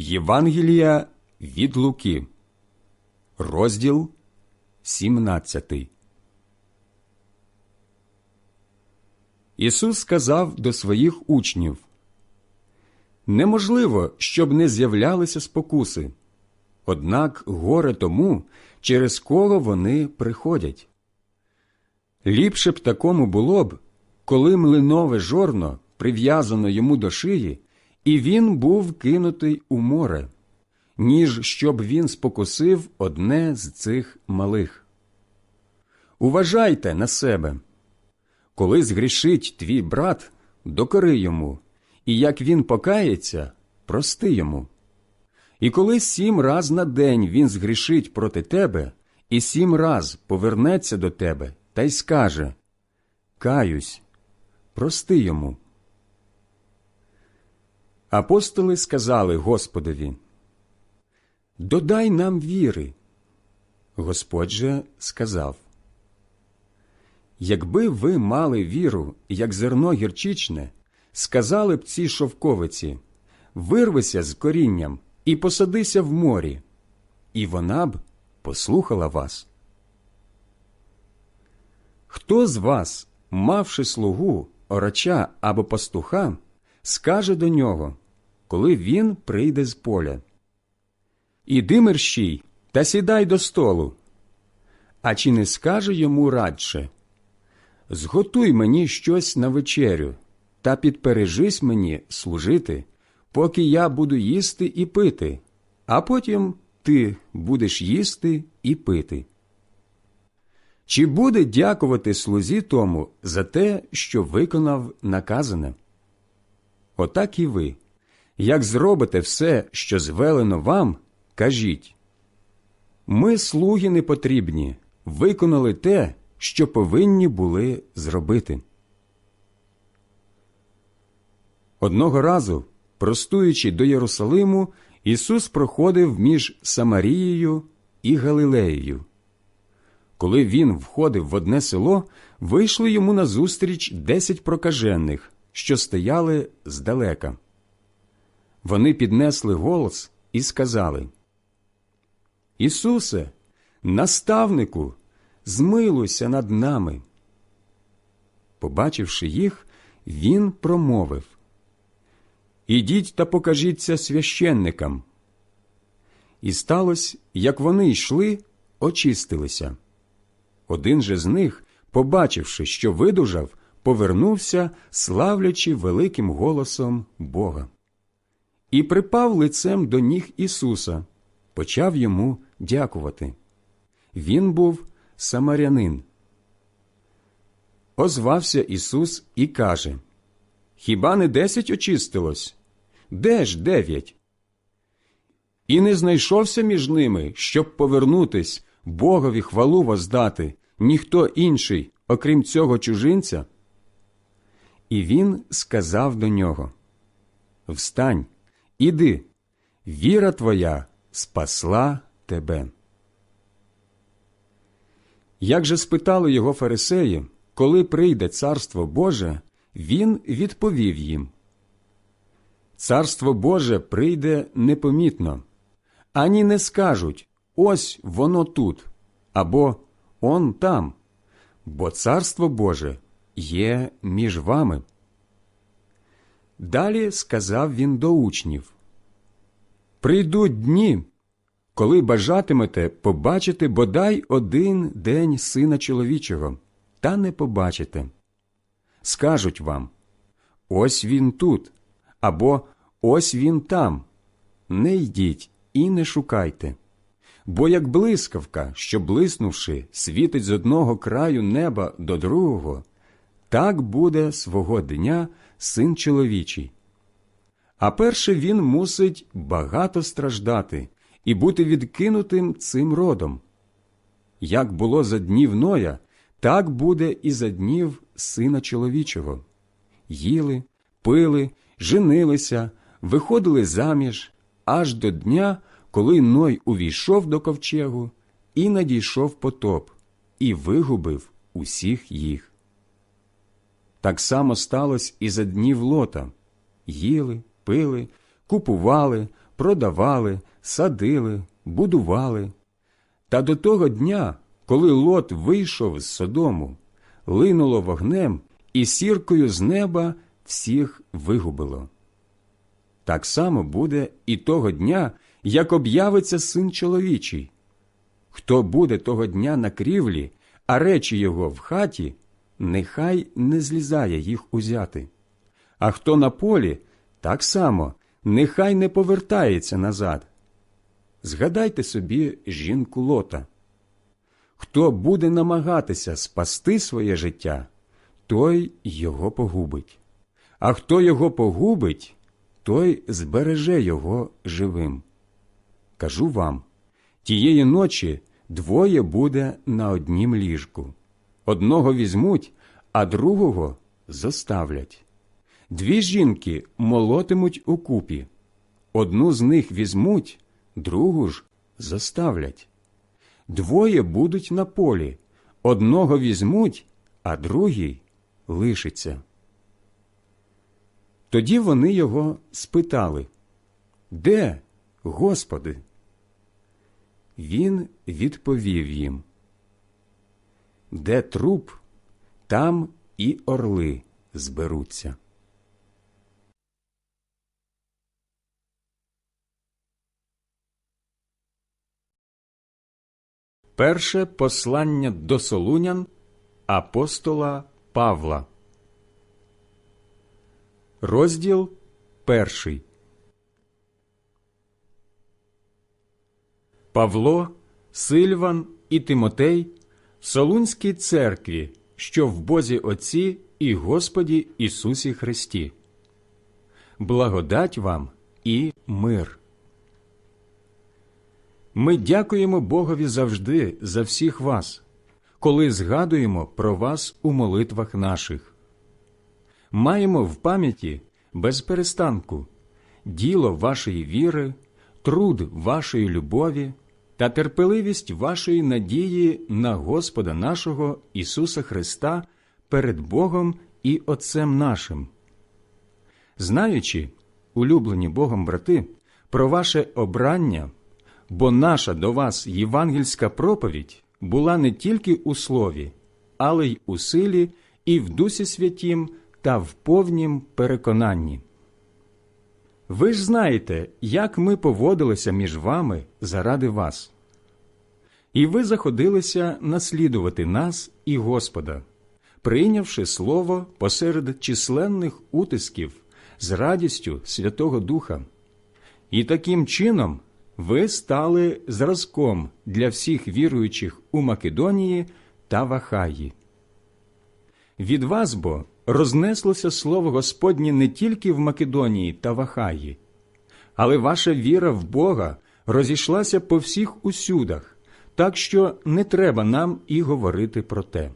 Євангелія від Луки, розділ 17. Ісус сказав до своїх учнів Неможливо, щоб не з'являлися спокуси, однак горе тому, через кого вони приходять. Ліпше б такому було б, коли млинове жорно прив'язано йому до шиї, і він був кинутий у море, ніж щоб він спокусив одне з цих малих. Уважайте на себе. Коли згрішить твій брат, докори йому, і як він покається, прости йому. І коли сім раз на день він згрішить проти тебе, і сім раз повернеться до тебе та й скаже Каюсь, прости йому. Апостоли сказали Господові Додай нам віри. Господь же сказав Якби ви мали віру, як зерно гірчичне, сказали б цій шовковиці Вирвися з корінням і посадися в морі, і вона б послухала вас. Хто з вас, мавши слугу, орача або пастуха, скаже до нього, коли він прийде з поля Іди мерщій та сідай до столу. А чи не скаже йому радше Зготуй мені щось на вечерю та підпережись мені служити, поки я буду їсти і пити, а потім ти будеш їсти і пити. Чи буде дякувати слузі тому за те, що виконав наказане? Отак і ви, як зробите все, що звелено вам, кажіть ми, слуги непотрібні, виконали те, що повинні були зробити. Одного разу, простуючи до Єрусалиму, Ісус проходив між Самарією і Галилеєю. Коли він входив в одне село, вийшли йому назустріч десять прокажених, що стояли здалека. Вони піднесли голос і сказали Ісусе, наставнику, змилуйся над нами. Побачивши їх, він промовив Ідіть та покажіться священникам. І сталося, як вони йшли, очистилися. Один же з них, побачивши, що видужав, повернувся, славлячи великим голосом Бога. І припав лицем до ніг Ісуса, почав йому дякувати. Він був самарянин. Озвався Ісус і каже Хіба не десять очистилось? Де ж дев'ять? І не знайшовся між ними, щоб повернутись, Богові хвалу воздати, ніхто інший, окрім цього чужинця. І він сказав до нього Встань, іди, віра твоя спасла тебе. Як же спитали його фарисеї, коли прийде царство Боже, він відповів їм Царство Боже прийде непомітно, ані не скажуть ось воно тут або он там, бо царство Боже є між вами. Далі сказав він до учнів Прийдуть дні, коли бажатимете побачити бодай один день сина чоловічого, та не побачите. Скажуть вам ось він тут, або ось він там. Не йдіть і не шукайте. Бо як блискавка, що блиснувши, світить з одного краю неба до другого, так буде свого дня син чоловічий. А перше він мусить багато страждати і бути відкинутим цим родом. Як було за днів Ноя, так буде і за днів сина чоловічого. Їли, пили, женилися, виходили заміж аж до дня, коли Ной увійшов до ковчегу і надійшов потоп, і вигубив усіх їх. Так само сталося і за днів лота їли, пили, купували, продавали, садили, будували. Та до того дня, коли лот вийшов з Содому, линуло вогнем і сіркою з неба всіх вигубило. Так само буде і того дня, як об'явиться син чоловічий. Хто буде того дня на крівлі, а речі його в хаті, нехай не злізає їх узяти. А хто на полі, так само нехай не повертається назад. Згадайте собі жінку лота. Хто буде намагатися спасти своє життя, той його погубить, а хто його погубить, той збереже його живим. Кажу вам тієї ночі двоє буде на однім ліжку. Одного візьмуть, а другого зоставлять. Дві жінки молотимуть у купі. Одну з них візьмуть, другу ж заставлять. Двоє будуть на полі, одного візьмуть, а другий лишиться. Тоді вони його спитали Де, Господи? Він відповів їм Де труп, там і орли зберуться. Перше послання до Солунян апостола Павла. Розділ перший. Павло, Сильван і Тимотей Солунській церкві, що в Бозі Отці і Господі Ісусі Христі. Благодать вам і мир. Ми дякуємо Богові завжди за всіх вас, коли згадуємо про вас у молитвах наших. Маємо в пам'яті без перестанку діло вашої віри, труд вашої любові та терпеливість вашої надії на Господа нашого Ісуса Христа перед Богом і Отцем нашим. Знаючи, улюблені Богом брати, про ваше обрання бо наша до вас євангельська проповідь була не тільки у слові, але й у силі, і в Дусі Святім та в повнім переконанні. Ви ж знаєте, як ми поводилися між вами заради вас. І ви заходилися наслідувати нас і Господа, прийнявши слово посеред численних утисків з радістю Святого Духа, і таким чином ви стали зразком для всіх віруючих у Македонії та в Ахаї. Від вас бо рознеслося слово Господнє не тільки в Македонії та в Ахаї, але ваша віра в Бога розійшлася по всіх усюдах, так що не треба нам і говорити про те.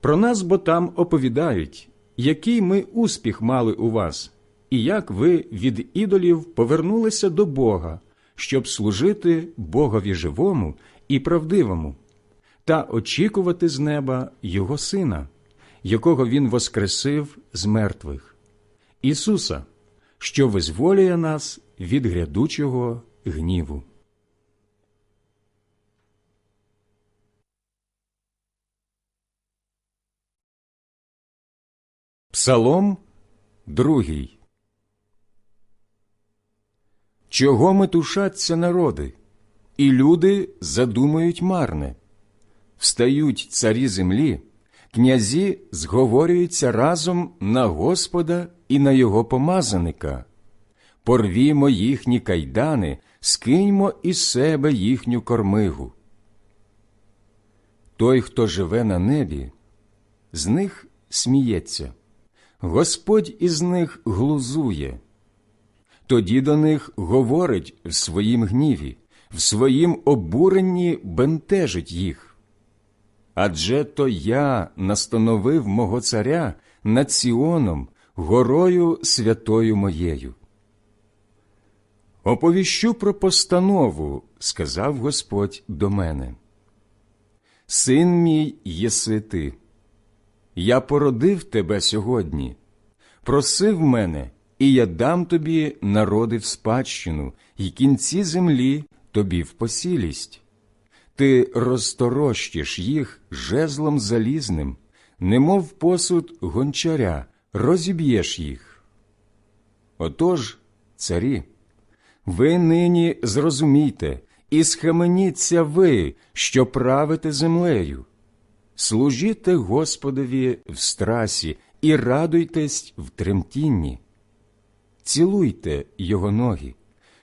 Про нас бо там оповідають, який ми успіх мали у вас і як ви від ідолів повернулися до Бога, щоб служити Богові живому і правдивому, та очікувати з неба Його Сина, якого Він воскресив з мертвих, Ісуса, що визволює нас від грядучого гніву. Псалом другий. Чого метушаться народи, і люди задумають марне, встають царі землі, князі зговорюються разом на Господа і на його помазаника. Порвімо їхні кайдани, скиньмо із себе їхню кормигу. Той, хто живе на небі, з них сміється, Господь із них глузує. Тоді до них говорить в своїм гніві, в своїм обуренні бентежить їх. Адже то я настановив мого царя над Сіоном, горою святою моєю. Оповіщу про постанову, сказав Господь до мене. Син мій єси ти. Я породив тебе сьогодні, просив мене і я дам тобі народи в спадщину, і кінці землі тобі в посілість. Ти розторощиш їх жезлом залізним, немов посуд гончаря, розіб'єш їх. Отож, царі, ви нині зрозумійте і схаменіться ви, що правите землею. Служіте Господові в страсі і радуйтесь в тремтінні. Цілуйте його ноги,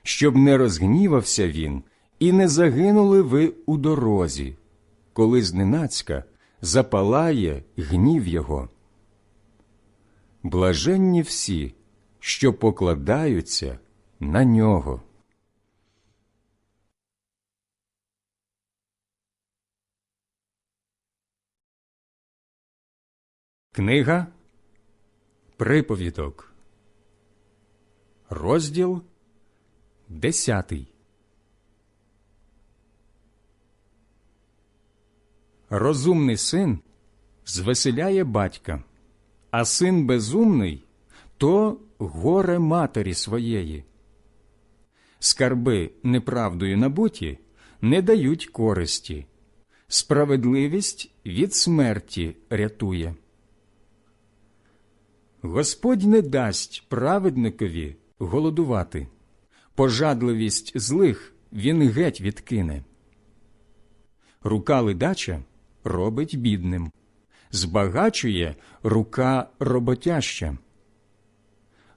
щоб не розгнівався він і не загинули ви у дорозі, коли зненацька запалає гнів його. Блаженні всі, що покладаються на нього. Книга Приповідок, розділ десятий. Розумний син звеселяє батька, а син безумний то горе матері своєї. Скарби неправдою набуті не дають користі, справедливість від смерті рятує. Господь не дасть праведникові голодувати, пожадливість злих він геть відкине. Рука ледача робить бідним, збагачує рука роботяща.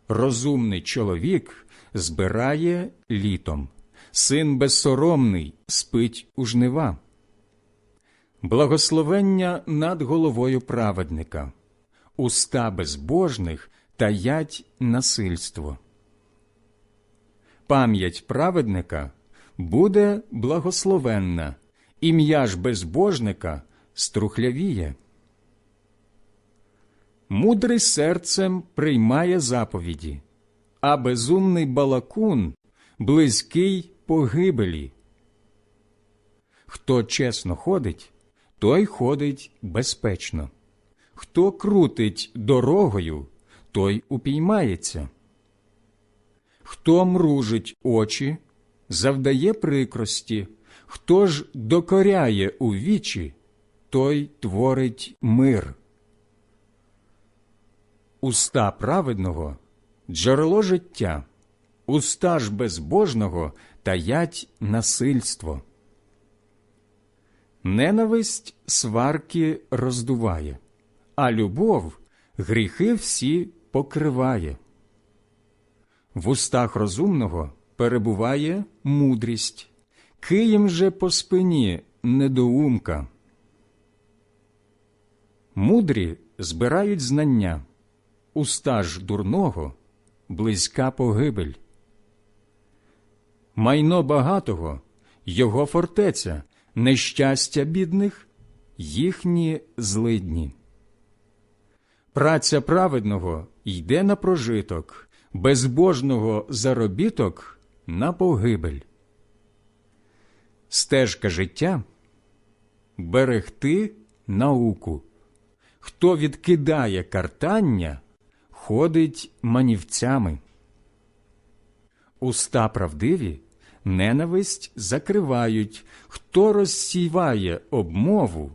Розумний чоловік збирає літом, син безсоромний спить у жнива. Благословення над головою праведника, уста безбожних таять насильство. Пам'ять праведника буде благословенна, ім'я ж безбожника струхлявіє. Мудрий серцем приймає заповіді, а безумний балакун близький погибелі. Хто чесно ходить, той ходить безпечно. Хто крутить дорогою, той упіймається. Хто мружить очі, завдає прикрості, хто ж докоряє у вічі, той творить мир. Уста праведного джерело життя, уста ж безбожного таять насильство. Ненависть сварки роздуває, а любов гріхи всі покриває. В устах розумного перебуває мудрість, києм же по спині недоумка. Мудрі збирають знання, уста ж дурного близька погибель. Майно багатого його фортеця, нещастя бідних їхні злидні. Праця праведного йде на прожиток, безбожного заробіток на погибель. Стежка життя берегти науку. Хто відкидає картання, ходить манівцями. Уста правдиві ненависть закривають, хто розсіває обмову,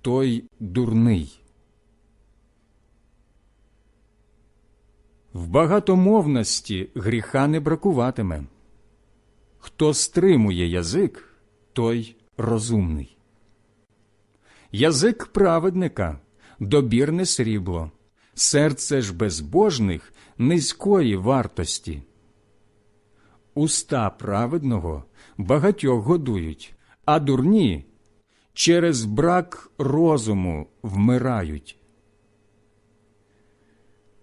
той дурний. В багатомовності гріха не бракуватиме. Хто стримує язик, той розумний. Язик праведника добірне срібло, серце ж безбожних низької вартості. Уста праведного багатьох годують, а дурні через брак розуму вмирають.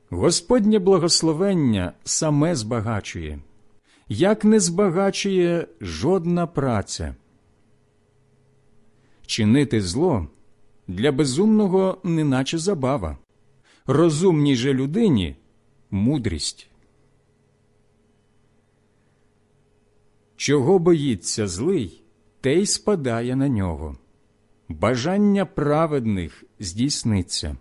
Господнє благословення саме збагачує, як не збагачує жодна праця. Чинити зло для безумного неначе забава, розумній же людині мудрість. Чого боїться злий, те й спадає на нього. Бажання праведних здійсниться.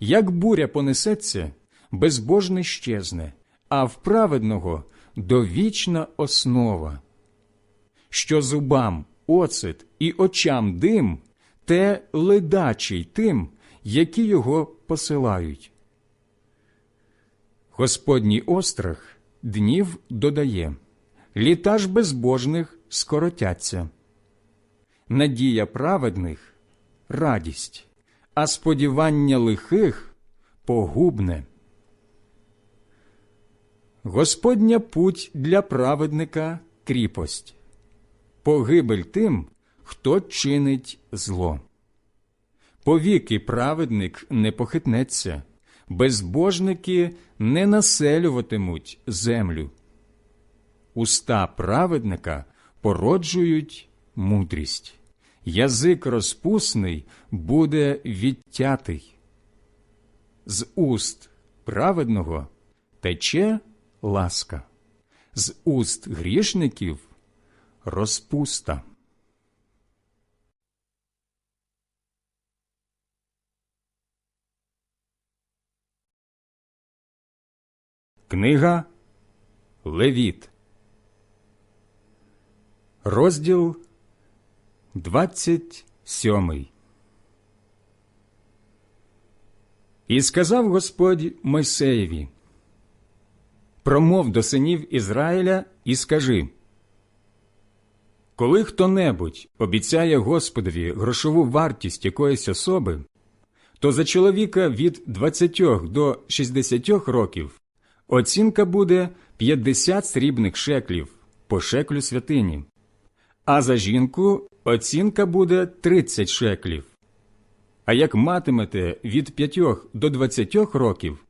Як буря понесеться, безбожний щезне, а в праведного довічна основа. Що зубам оцет і очам дим, те ледачий тим, які його посилають. Господній острах днів додає, літа ж безбожних скоротяться. Надія праведних радість, а сподівання лихих погубне. Господня путь для праведника кріпость, погибель тим, хто чинить зло. Повіки праведник не похитнеться, безбожники не населюватимуть землю. Уста праведника породжують мудрість, язик розпусний буде відтятий. З уст праведного тече ласка, з уст грішників розпуста. Книга Левіт, розділ 27 І сказав Господь Мойсеєві, промов до синів Ізраїля і скажи, коли хто-небудь обіцяє Господові грошову вартість якоїсь особи, то за чоловіка від 20 до 60 років оцінка буде 50 срібних шеклів по шеклю святині, а за жінку оцінка буде 30 шеклів. А як матимете від 5 до 20 років,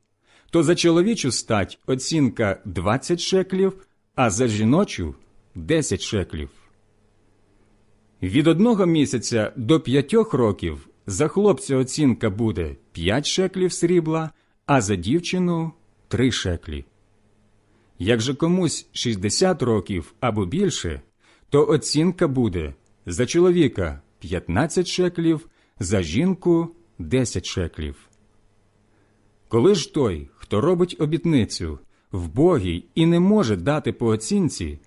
то за чоловічу стать оцінка 20 шеклів, а за жіночу 10 шеклів. Від одного місяця до п'ятьох років за хлопця оцінка буде 5 шеклів срібла, а за дівчину 3 шеклі. Як же комусь 60 років або більше, то оцінка буде за чоловіка 15 шеклів, за жінку 10 шеклів. Коли ж той, хто робить обітницю, вбогий і не може дати по оцінці,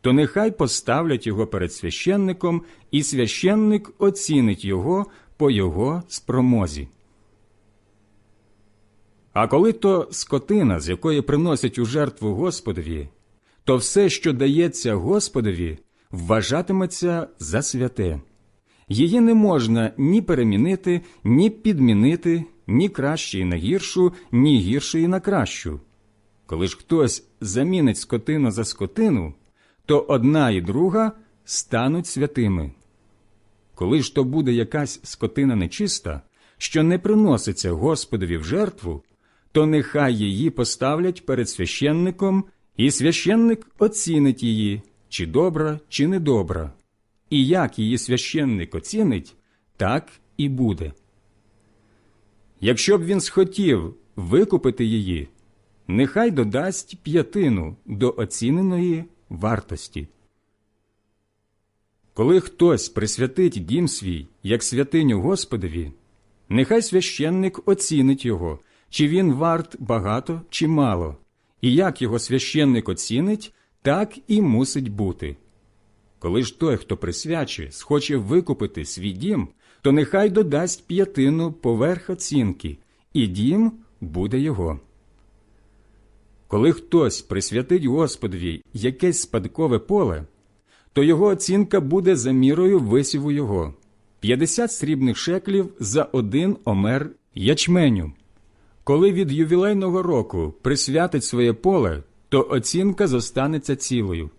то нехай поставлять його перед священником, і священник оцінить його по його спромозі. А коли то скотина, з якої приносять у жертву Господові, то все, що дається Господові, вважатиметься за святе. Її не можна ні перемінити, ні підмінити, ні кращої на гіршу, ні гіршої на кращу. Коли ж хтось замінить скотину за скотину, то одна і друга стануть святими. Коли ж то буде якась скотина нечиста, що не приноситься Господові в жертву, то нехай її поставлять перед священником, і священник оцінить її, чи добра, чи недобра. І як її священник оцінить, так і буде. Якщо б він схотів викупити її, нехай додасть п'ятину до оціненої вартості. Коли хтось присвятить дім свій як святиню Господові, нехай священник оцінить його, чи він варт багато чи мало, і як його священник оцінить, так і мусить бути. Коли ж той, хто присвячує, схоче викупити свій дім, то нехай додасть п'ятину поверх оцінки, і дім буде його. Коли хтось присвятить Господові якесь спадкове поле, то його оцінка буде за мірою висіву його 50 срібних шеклів за один омер ячменю. Коли від ювілейного року присвятить своє поле, то оцінка зостанеться цілою.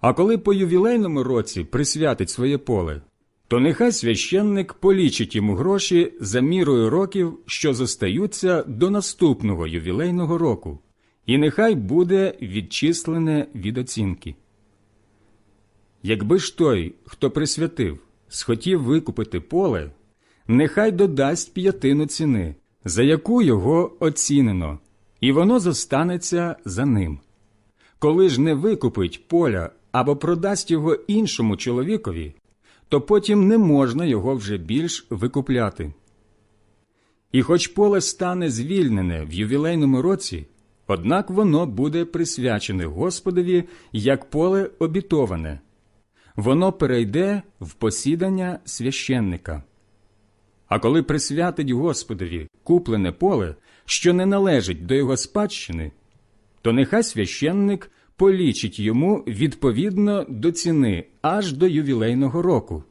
А коли по ювілейному році присвятить своє поле, то нехай священник полічить йому гроші за мірою років, що зостаються до наступного ювілейного року, і нехай буде відчислене від оцінки. Якби ж той, хто присвятив, схотів викупити поле, нехай додасть п'ятину ціни, за яку його оцінено, і воно зостанеться за ним. Коли ж не викупить поля або продасть його іншому чоловікові, то потім не можна його вже більш викупляти. І хоч поле стане звільнене в ювілейному році, однак воно буде присвячене Господові як поле обітоване. Воно перейде в посідання священника. А коли присвятить Господові куплене поле, що не належить до його спадщини, то нехай священник полічить йому відповідно до ціни аж до ювілейного року,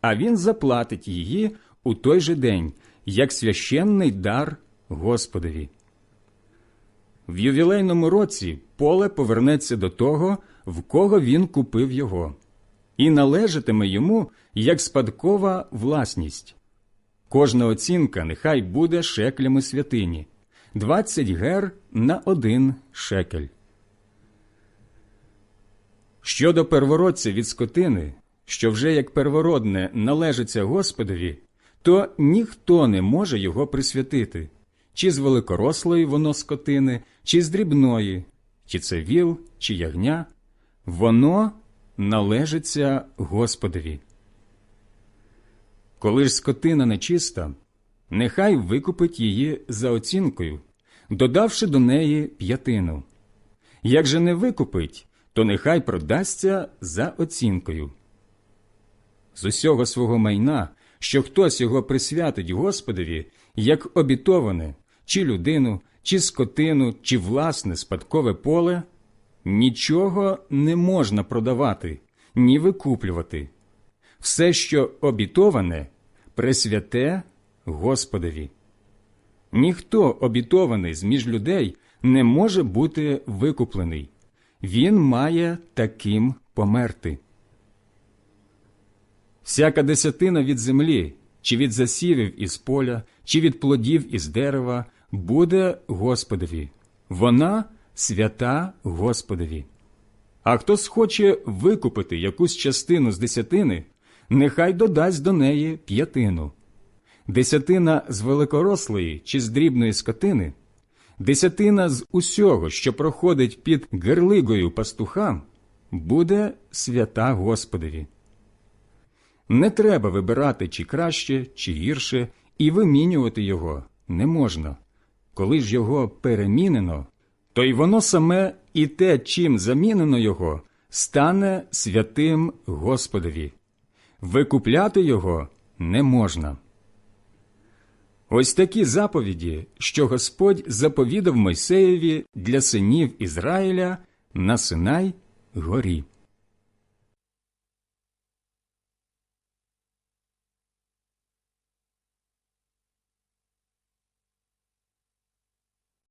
а він заплатить її у той же день, як священний дар Господові. В ювілейному році поле повернеться до того, в кого він купив його, і належатиме йому як спадкова власність. Кожна оцінка нехай буде шеклями святині 20 гер на один шекель. Щодо первородця від скотини, що вже як первородне належиться Господові, то ніхто не може його присвятити, чи з великорослої воно скотини, чи з дрібної, чи це віл, чи ягня, воно належиться Господові. Коли ж скотина нечиста, нехай викупить її за оцінкою, додавши до неї п'ятину. Як же не викупить, то нехай продасться за оцінкою. З усього свого майна, що хтось його присвятить Господові, як обітоване, чи людину, чи скотину, чи власне спадкове поле, нічого не можна продавати, ні викуплювати. Все, що обітоване, пресвяте Господові. Ніхто обітований з між людей не може бути викуплений. Він має таким померти. Всяка десятина від землі, чи від засівів із поля, чи від плодів із дерева, буде Господові. Вона свята Господові. А хто схоче викупити якусь частину з десятини, нехай додасть до неї п'ятину. Десятина з великорослої чи з дрібної скотини, десятина з усього, що проходить під герлигою пастуха, буде свята Господові. Не треба вибирати чи краще, чи гірше, і вимінювати його не можна. Коли ж його перемінено, то й воно саме і те, чим замінено його, стане святим Господові. Викупляти його не можна. Ось такі заповіді, що Господь заповідав Мойсеєві для синів Ізраїля на Синай горі.